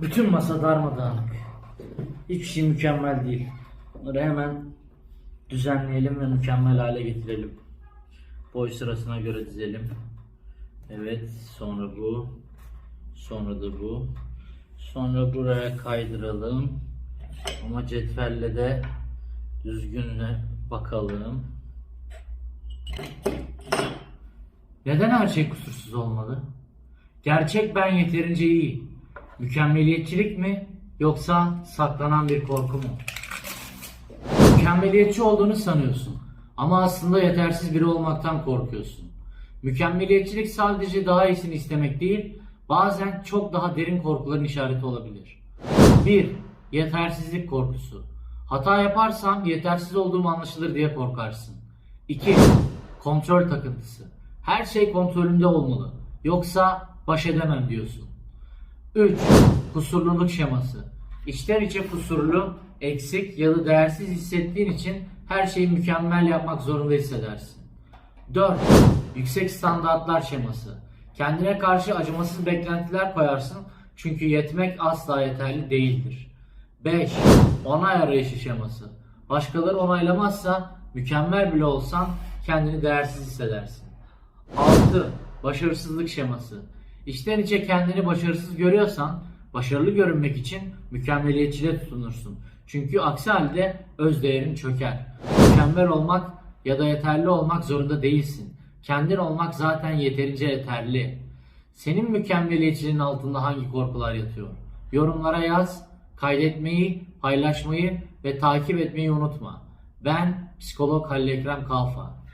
Bütün masa darmadağınık. Hiçbir şey mükemmel değil. Bunları hemen düzenleyelim ve mükemmel hale getirelim. Boy sırasına göre dizelim. Evet, sonra bu. Sonra da bu. Sonra buraya kaydıralım. Ama cetvelle de düzgünle bakalım. Neden her şey kusursuz olmalı? Gerçek ben yeterince iyi. Mükemmeliyetçilik mi yoksa saklanan bir korku mu? Mükemmeliyetçi olduğunu sanıyorsun ama aslında yetersiz biri olmaktan korkuyorsun. Mükemmeliyetçilik sadece daha iyisini istemek değil, bazen çok daha derin korkuların işareti olabilir. 1. Yetersizlik korkusu. Hata yaparsam yetersiz olduğum anlaşılır diye korkarsın. 2. Kontrol takıntısı. Her şey kontrolümde olmalı. Yoksa baş edemem diyorsun. 3. Kusurluluk şeması. İçten içe kusurlu, eksik ya da değersiz hissettiğin için her şeyi mükemmel yapmak zorunda hissedersin. 4. Yüksek standartlar şeması. Kendine karşı acımasız beklentiler koyarsın çünkü yetmek asla yeterli değildir. 5. Onay arayışı şeması. Başkaları onaylamazsa mükemmel bile olsan kendini değersiz hissedersin. 6. Başarısızlık şeması. İçten içe kendini başarısız görüyorsan başarılı görünmek için mükemmeliyetçiliğe tutunursun. Çünkü aksi halde öz değerin çöker. Mükemmel olmak ya da yeterli olmak zorunda değilsin. Kendin olmak zaten yeterince yeterli. Senin mükemmeliyetçiliğin altında hangi korkular yatıyor? Yorumlara yaz, kaydetmeyi, paylaşmayı ve takip etmeyi unutma. Ben psikolog Halil Ekrem Kalfa.